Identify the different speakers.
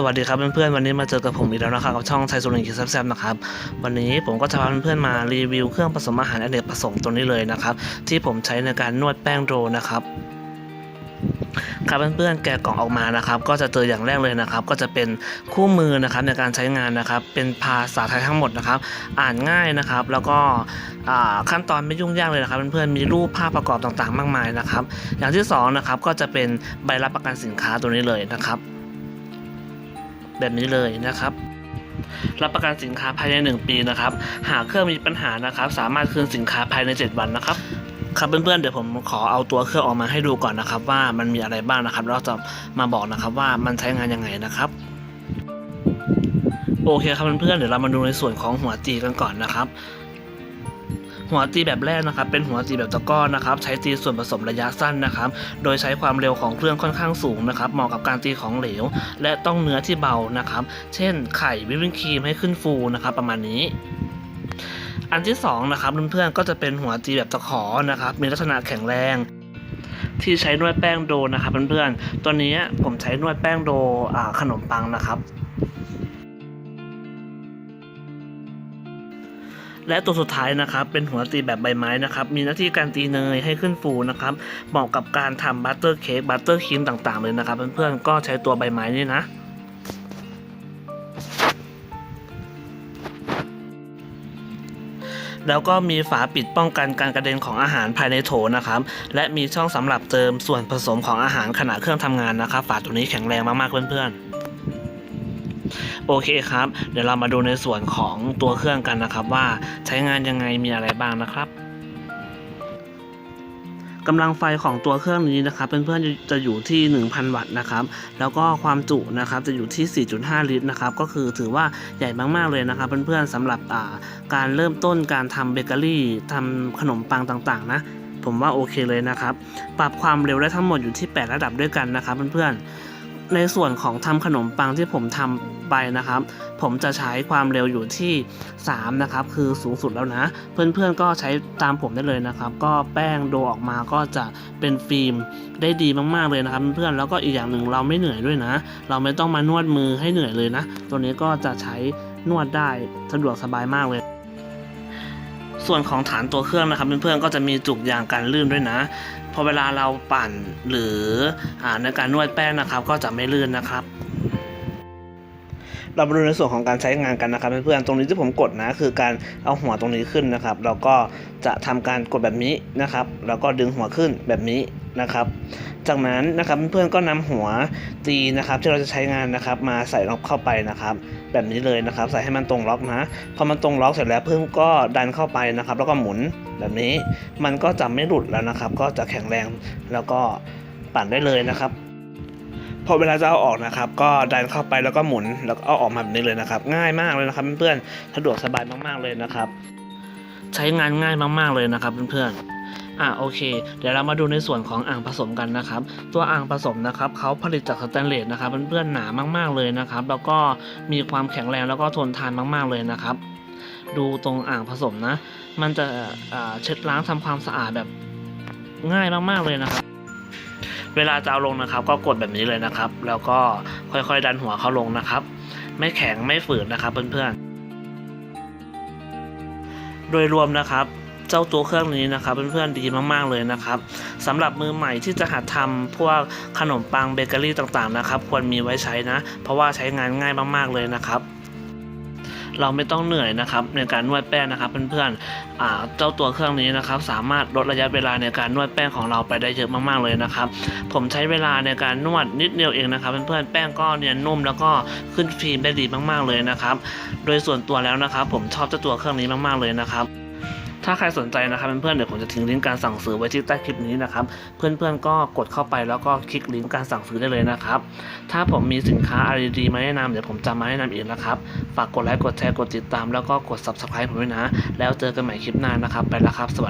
Speaker 1: สวัสดีครับเพื่อนๆวันนี้มาเจอกับผมอีกแล้วนะครับกับช่องไทยสุรินทร์คิดแซ่บๆนะครับวันนี้ผมก็จะพาเพื่อนๆมารีวิวเครื่องผสมอาหารอเนกประสงค์ตัวนี้เลยนะครับที่ผมใช้ในการนวดแป้งโดนะครับครับเพื่อนๆแกะกล่องออกมานะครับก็จะเจออย่างแรกเลยนะครับ ก็จะเป็นคู่มือนะครับในการใช้งานนะครับ เป็นภาษาไทยทั้งหมดนะครับ อ่านง่ายนะครับ แล้วก็ขั้นตอนไม่ยุ่งยากเลยนะครับเพื่อนๆมีรูปภาพประกอบต่างๆ มากมายนะครับ อย่างที่สองนะครับก็จะเป็นใบรับประกันสินค้าตัวนี้เลยนะครับ แบบนี้เลยนะครับ รับประกันสินค้าภายใน 1 ปีนะครับ หากเครื่องมีปัญหานะครับ สามารถคืนสินค้าภายใน 7 วันนะครับครับเพื่อนๆเดี๋ยวผมขอเอาตัวเครื่องออกมาให้ดูก่อนนะครับ ว่ามันมีอะไรบ้างนะครับแล้วเราจะมาบอกนะครับว่ามันใช้งานยังไงนะครับโอเคครับเพื่อนๆเดี๋ยวเรามาดูในส่วนของหัวจีกันก่อนนะครับ หัวตีแบบแรกนะครับเป็นหัวตีแบบตะก้อนนะครับใช้ตีส่วนผสมระยะสั้นนะครับโดยใช้ความเร็วของเครื่องค่อนข้างสูงนะครับเหมาะกับการตีของเหลว และต้องเนื้อที่เบานะครับ เช่นไข่วิปปิ้งครีมให้ขึ้นฟูนะครับประมาณนี้อันที่สองนะครับเพื่อนๆก็จะเป็นหัวตีแบบตะขอนะครับ มีลักษณะแข็งแรง ที่ใช้นวดแป้งโดนะครับเพื่อนๆตัวนี้ผมใช้นวดแป้งโดขนมปังนะครับ และตัวสุดท้ายนะครับ เป็นหัวตีแบบใบไม้นะครับ มีหน้าที่การตีเนยให้ขึ้นฟูนะครับ เหมาะกับการทำบัตเตอร์เค้กบัตเตอร์ครีมต่างๆเลยนะครับ เพื่อนๆก็ใช้ตัวใบไม้นี่นะแล้วก็มีฝาปิดป้องกันการกระเด็นของอาหารภายในโถนะครับ และมีช่องสำหรับเติมส่วนผสมของอาหารขณะเครื่องทำงานนะครับ ฝาตัวนี้แข็งแรงมากๆเพื่อนๆ โอเคครับ เดี๋ยวเรามาดูในส่วนของตัวเครื่องกันนะครับ ว่าใช้งานยังไงมีอะไรบ้างนะครับกำลังไฟของตัวเครื่องนี้นะครับเพื่อนๆจะอยู่ที่ 1,000 วัตต์นะครับ แล้วก็ความจุนะครับจะอยู่ที่ 4.5 ลิตรนะครับ ก็คือถือว่าใหญ่มากๆเลยนะครับเพื่อนๆสำหรับาการเริ่มต้นการทำเบเกอรี่ทำขนมปังต่างๆ นะผมว่าโอเคเลยนะครับ ปรับความเร็วได้ทั้งหมดอยู่ที่ 8 ระดับด้วยกันนะครับเพื่อนๆ ในส่วนของทำขนมปังที่ผมทำไปนะครับ ผมจะใช้ความเร็วอยู่ที่ 3 นะครับ คือสูงสุดแล้วนะ เพื่อนๆก็ใช้ตามผมได้เลยนะครับ ก็แป้งโดออกมาก็จะเป็นฟิล์มได้ดีมากๆเลยนะครับ เพื่อนๆแล้วก็อีกอย่างหนึ่งเราไม่เหนื่อยด้วยนะ เราไม่ต้องมานวดมือให้เหนื่อยเลยนะ ตัวนี้ก็จะใช้นวดได้สะดวกสบายมากเลยส่วนของฐานตัวเครื่องนะครับเพื่อนๆก็จะมีจุกยางกันลื่นด้วยนะ พอเวลาเราปั่นหรืออาในการนวดแป้งนะครับ ก็จะไม่ลื่นนะครับ เรามาดูในส่วนของการใช้งานกันนะครับเพื่อนๆตรงนี้ที่ผมกดนะคือการเอาหัวตรงนี้ขึ้นนะครับเราก็จะทำการกดแบบนี้นะครับ แล้วก็ดึงหัวขึ้นแบบนี้นะครับ จากนั้นนะครับเพื่อนๆก็นำหัวตีนะครับที่เราจะใช้งานนะครับ มาใส่ล็อกเข้าไปนะครับ แบบนี้เลยนะครับ ใส่ให้มันตรงล็อกนะพอมันตรงล็อกเสร็จแล้วเพิ่มก็ดันเข้าไปนะครับ แล้วก็หมุนแบบนี้ มันก็จะไม่หลุดแล้วนะครับ ก็จะแข็งแรงแล้วก็ปั่นได้เลยนะครับ พอเวลาจะเอาออกนะครับ ก็ดันเข้าไปแล้วก็หมุนแล้วก็เอาออกมาแบบนี้เลยนะครับ ง่ายมากเลยนะครับเพื่อนๆสะดวกสบายมากๆเลยนะครับ ใช้งานง่ายมากๆเลยนะครับเพื่อนๆอะโอเค เดี๋ยวเรามาดูในส่วนของอ่างผสมกันนะครับ ตัวอ่างผสมนะครับเขาผลิตจากสแตนเลสนะครับเพื่อนๆหนามากๆเลยนะครับ แล้วก็มีความแข็งแรงแล้วก็ทนทานมากๆเลยนะครับ ดูตรงอ่างผสมนะ มันจะเช็ดล้างทำความสะอาดแบบง่ายมากๆเลยนะครับ เวลาจะเอาลงนะครับ ก็กดแบบนี้เลยนะครับ แล้วก็ค่อยๆดันหัวเข้าลงนะครับ ไม่แข็งไม่ฝืนนะครับเพื่อนๆ โดยรวมนะครับเจ้าตัวเครื่องนี้นะครับเพื่อนๆดีมากๆเลยนะครับสำหรับมือใหม่ที่จะหัดทำพวกขนมปังเบเกอรี่ต่างๆนะครับ ควรมีไว้ใช้นะ เพราะว่าใช้งานง่ายมากๆเลยนะครับ เราไม่ต้องเหนื่อยนะครับในการนวดแป้งนะครับเพื่อนๆเจ้าตัวเครื่องนี้นะครับสามารถลดระยะเวลาในการนวดแป้งของเราไปได้เยอะมากๆเลยนะครับผมใช้เวลาในการนวดนิดเดียวเองนะครับเพื่อนๆแป้งก็เนียนนุ่มแล้วก็ขึ้นฟิล์มได้ดีมากๆเลยนะครับโดยส่วนตัวแล้วนะครับ ผมชอบเจ้าตัวเครื่องนี้มากๆเลยนะครับ ถ้าใครสนใจนะครับเพื่อนๆเดี๋ยวผมจะทิ้งลิงก์การสั่งซื้อไว้ที่ใต้คลิปนี้นะครับ เพื่อนๆก็กดเข้าไปแล้วก็คลิกลิงก์การสั่งซื้อได้เลยนะครับ ถ้าผมมีสินค้าอะไรดีๆมาแนะนำเดี๋ยวผมจะมาแนะนำอีกนะครับ ฝากกดไลค์กดแชร์กดติดตามแล้วก็กด subscribe ผมด้วยนะ แล้วเจอกันใหม่คลิปหน้านะครับ ไปแล้วครับสวัสดี